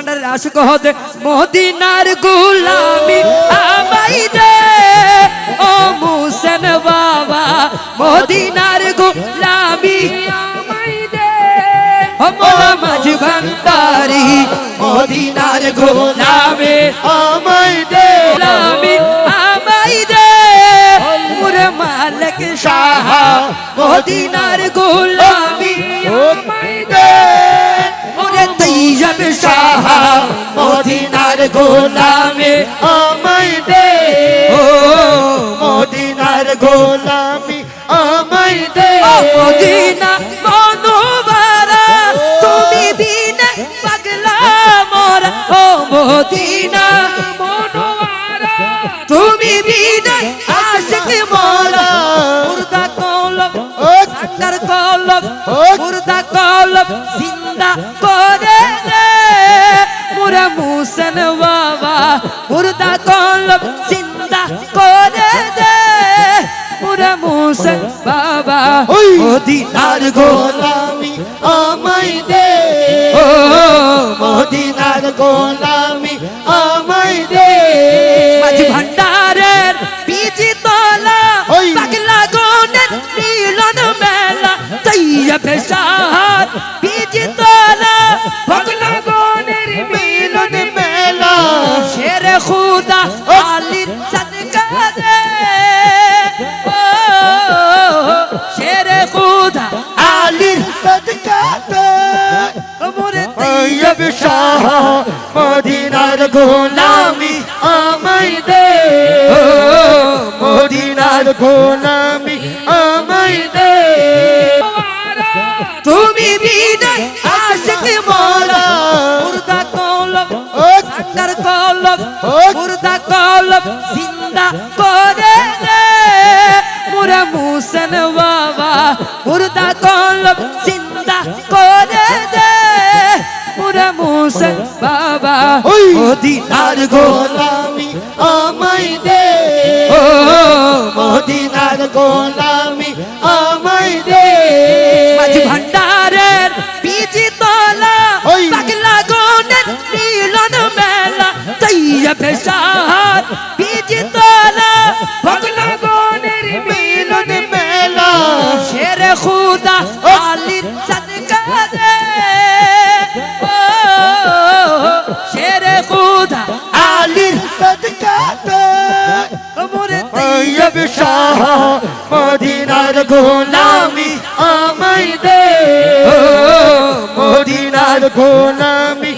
ভান্ডারের আশুক হতে মদিনার গুলামি আমাই দে। ও মুসেন বাবা, মদিনার গুলামি আমাই দে। ও মোলা মাঝি ভান্ডারি, মদিনার গুলামি আমায় দে। গোলামি আমাই দে। মুরে মালিক শাহ, মদিনার গোলামি আমাই দে। তৈয়ব সাহা মদিনার গোলামি আমায় দে। ও। মদিনার গোলামি আমায় দে। মদিনা মনোবারা তুমি দিন পাগলা মোরা। ও মদিনা কলব জিন্দা করে দে মুরা মুসন বাবা মুর্দা কলব জিন্দা করে দে মুরা মুসন বাবা মদিনার গোলা গোলামি আমায় দে। ও মদিনার গোলামি আমায় দে। মাঝ ভান্ডারের বীজি তলা পাগলা গনের মিলন মেলা তৈয়া পেশার বীজি তলা পাগলা গনের মিলন মেলা। শের খুদা আলির সদকারে শের খুদা আলীর সদকাতে মোরে তৈয়ব শাহ মদিনার গোলামি আমায় দে। মদিনার গোলামি আমায় আন্ডার কলব মুর্দা কলব জিন্দা করে মুরা মুসন বাবা মুর্দা কলব জিন্দা করে দে মুরা মুসন বাবা। মদিনার গোলা গোলামি আমায় দে। ও। মদিনার গোলামি আমায় দে। পেশার বীজি তলা পাগলা গনের মিলন মেলা শের খুদা আলির সদকারে ও শের খুদা আলীর সদকাতে মোরে তৈয়ব শাহ মদিনার গোলামি আমায় দে মদিনার গোলামি